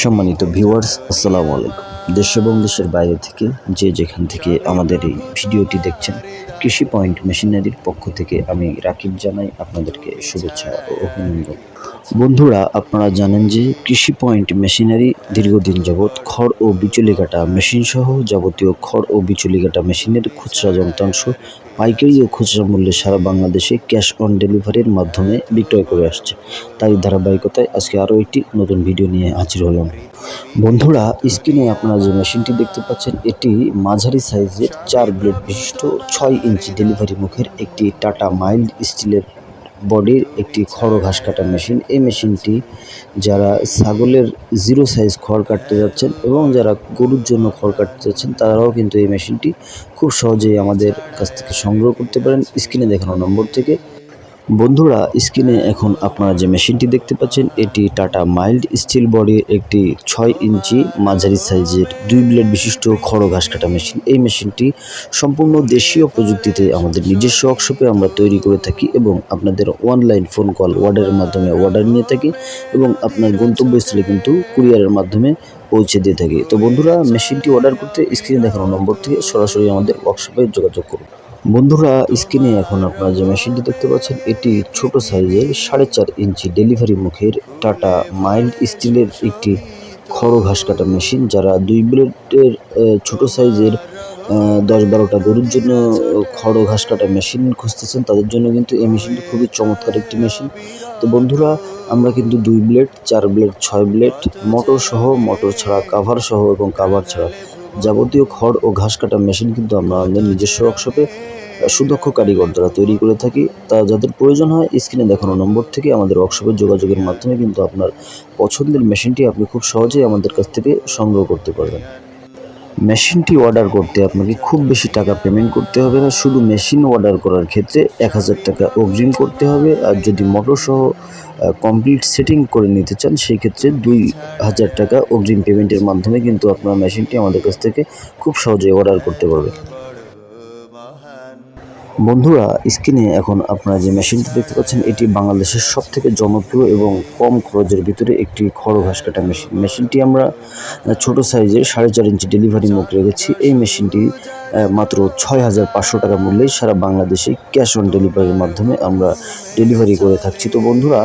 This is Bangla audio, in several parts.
সম্মানিত ভিউয়ার্স, আসসালামু আলাইকুম। দেশ এবং দেশের বাইরে থেকে যে যেখান থেকে আমাদের এই ভিডিওটি দেখছেন, কৃষি পয়েন্ট মেশিনারির পক্ষ থেকে আমি রাকিব জানাই আপনাদেরকে শুভেচ্ছা ও অভিনন্দন। বন্ধুরা, আপনারা জানেন যে কৃষি পয়েন্ট মেশিনারি দীর্ঘদিন যাবৎ খড় ও বিচুলি কাটা মেশিন সহ যাবতীয় খড় ও বিচুলি কাটা মেশিনের খুচরা যন্ত্রাংশ পাইকারি ও খুচরা মূল্যে সারা বাংলাদেশে ক্যাশ অন ডেলিভারির মাধ্যমে বিক্রয় করে আসছে। তাই ধারাবাহিকতায় আজকে আরও একটি নতুন ভিডিও নিয়ে হাজির হলাম। বন্ধুরা, স্ক্রিনে আপনারা যে মেশিনটি দেখতে পাচ্ছেন, এটি মাঝারি সাইজের চার ব্লেড বিশিষ্ট ছয় ইঞ্চি ডেলিভারি মুখের একটি টাটা মাইল্ড স্টিলের বডির একটি খড় ঘাস কাটা মেশিন। এই মেশিনটি যারা ছাগলের জিরো সাইজ খড় কাটতে যাচ্ছেন এবং যারা গরুর জন্য খড় কাটতে যাচ্ছেন, তারাও কিন্তু এই মেশিনটি খুব সহজেই আমাদের কাছ থেকে সংগ্রহ করতে পারেন। স্ক্রিনে দেখানো নম্বর থেকে বন্ধুরা, স্ক্রিনে এখন আপনারা যে মেশিনটি দেখতে পাচ্ছেন, এটি টাটা মাইল্ড স্টিল বডির একটি ছয় ইঞ্চি মাঝারি সাইজের দুই ব্লেড বিশিষ্ট খড় ঘাস কাটা মেশিন। এই মেশিনটি সম্পূর্ণ দেশীয় প্রযুক্তিতে আমাদের নিজস্ব ওয়ার্কশপে আমরা তৈরি করে থাকি এবং আপনাদের অনলাইন ফোন কল অর্ডারের মাধ্যমে অর্ডার নিয়ে থাকি এবং আপনার গন্তব্যস্থলে কিন্তু কুরিয়ারের মাধ্যমে পৌঁছে দিয়ে থাকি। তো বন্ধুরা, মেশিনটি অর্ডার করতে স্ক্রিনে দেখানো নম্বর থেকে সরাসরি আমাদের ওয়ার্কশপে যোগাযোগ করুন। বন্ধুরা, স্ক্রিনে এখন আপনারা যে মেশিনটি দেখতে পাচ্ছেন, এটি ছোট সাইজের সাড়ে চার ইঞ্চি ডেলিভারি মুখের টাটা মাইল্ড স্টিলের একটি খড় ঘাস কাটা মেশিন যারা দুই ব্লেডের ছোট সাইজের দশ বারোটা গরুর জন্য খড় ঘাস কাটা মেশিন খুঁজতেছেন, তাদের জন্য কিন্তু এই মেশিনটি খুবই চমৎকার একটি মেশিন তো বন্ধুরা, আমরা কিন্তু দুই ব্লেড চার ব্লেড ছয় ব্লেড মোটর সহ মোটর ছাড়া কাভার সহ এবং কাভার ছাড়া যাবতীয় খড় ও ঘাস কাটা মেশিন কিন্তু আমরা আমাদের নিজস্ব ওয়ার্কশপে সুদক্ষ কারিগর দ্বারা তৈরি করে থাকি। তা যাদের প্রয়োজন হয়, স্ক্রিনে দেখানো নম্বর থেকে আমাদের ওয়ার্কশপের যোগাযোগের মাধ্যমে কিন্তু আপনার পছন্দের মেশিনটি আপনি খুব সহজেই আমাদের কাছ থেকে সংগ্রহ করতে পারবেন। মেশিনটি অর্ডার করতে আপনাকে খুব বেশি টাকা পেমেন্ট করতে হবে না। শুধু মেশিন অর্ডার করার ক্ষেত্রে এক হাজার টাকা অগ্রিম করতে হবে। আর যদি মোটরসহ কমপ্লিট সেটিং করে নিতে চান, সেই ক্ষেত্রে দুই হাজার টাকা অগ্রিম পেমেন্টের মাধ্যমে কিন্তু আপনার মেশিনটি আমাদের কাছ থেকে খুব সহজে অর্ডার করতে পারবেন বন্ধুরা, স্ক্রিনে এখন আপনারা যে মেশিনটি দেখতে পাচ্ছেন, এটি বাংলাদেশের সব থেকে জনপ্রিয় এবং কম খরচের ভিতরে একটি খড় ঘাস কাটা মেশিন। মেশিনটি আমরা ছোট সাইজের সাড়ে চার ইঞ্চি ডেলিভারি মুখ রেখেছি। এই মেশিনটি মাত্র ছয় হাজার পাঁচশো টাকা মূল্যে সারা বাংলাদেশে ক্যাশ অন ডেলিভারির মাধ্যমে আমরা ডেলিভারি করে থাকছি। তো বন্ধুরা,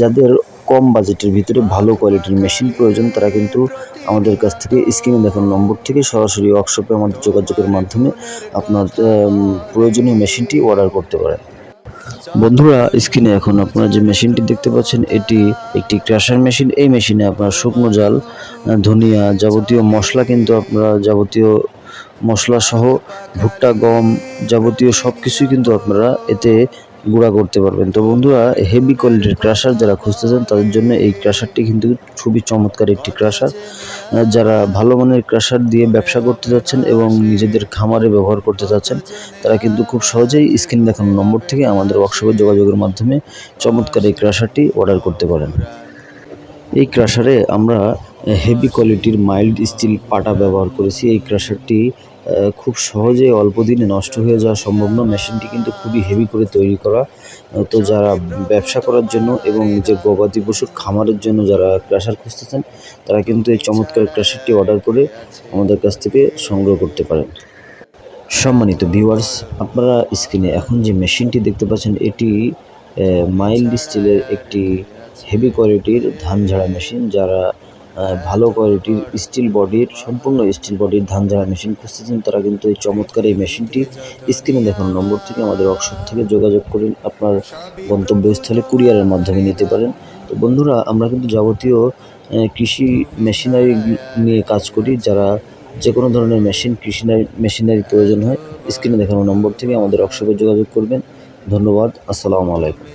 যাদের কম বাজেটের ভিতরে ভালো কোয়ালিটির মেশিন প্রয়োজন, তারা কিন্তু আমাদের কাছ থেকে স্ক্রিনে দেখানো নম্বর থেকে সরাসরি ওয়ার্কশপে আমাদের যোগাযোগের মাধ্যমে আপনার প্রয়োজনীয় মেশিনটি অর্ডার করতে পারেন। বন্ধুরা স্ক্রিনে এখন আপনারা যে মেশিনটি দেখতে পাচ্ছেন, এটি একটি ক্রাশার মেশিন এই মেশিনে আপনার শুকনো জাল ধনিয়া যাবতীয় মশলা কিন্তু আপনারা যাবতীয় মশলা সহ, ভুট্টা, গম যাবতীয় সব কিছুই কিন্তু আপনারা এতে গুঁড়া করতে পারবেন। তো বন্ধুরা হেভি কোয়ালিটির ক্রাশার যারা খুঁজতেছেন, তাদের জন্য এই ক্রাশারটি কিন্তু খুবই চমৎকার একটি ক্রাশার যারা ভালো মানের ক্রাশার দিয়ে ব্যবসা করতে যাচ্ছেন এবং নিজেদের খামারে ব্যবহার করতে চাচ্ছেন তারা কিন্তু খুব সহজেই স্ক্রিন দেখানো নম্বর থেকে আমাদের ওয়ার্কশপে যোগাযোগের মাধ্যমে চমৎকার এই ক্রাশারটি অর্ডার করতে পারেন। এই ক্রাশারে আমরা হেভি কোয়ালিটির মাইল্ড স্টিল পাটা ব্যবহার করেছি। এই ক্রাশারটি খুব সহজে অল্প দিনে নষ্ট হয়ে যাওয়া সম্ভব না মেশিনটি কিন্তু খুবই হেভি করে তৈরি করা। তো যারা ব্যবসা করার জন্য এবং যে গবাদি পশুর খামারের জন্য যারা ক্রাশার খুঁজতেছেন, তারা কিন্তু এই চমৎকার ক্রাশারটি অর্ডার করে আমাদের কাছ থেকে সংগ্রহ করতে পারেন। সম্মানিত ভিউয়ার্স আপনারা স্ক্রিনে এখন যে মেশিনটি দেখতে পাচ্ছেন, এটি মাইল্ড স্টিলের একটি হেভি কোয়ালিটির ধান ঝাড়া মেশিন, যারা ভালো কোয়ালিটির স্টিল বডির সম্পূর্ণ স্টিল বডির ধান ঝাড়া মেশিন খুঁজতেছেন তারা কিন্তু এই চমৎকার এই মেশিনটি স্ক্রিনে দেখানো নম্বর থেকে আমাদের ওয়ার্কশপ থেকে যোগাযোগ করুন, আপনার গন্তব্যস্থলে কুরিয়ারের মাধ্যমে নিতে পারেন। তো বন্ধুরা, আমরা কিন্তু যাবতীয় কৃষি মেশিনারি নিয়ে কাজ করি, যারা যে কোনো ধরনের মেশিন কৃষিনারি মেশিনারি প্রয়োজন হয় স্ক্রিনে দেখানো নম্বর থেকে আমাদের ওয়ার্কশপে যোগাযোগ করবেন। ধন্যবাদ, আসসালামু আলাইকুম।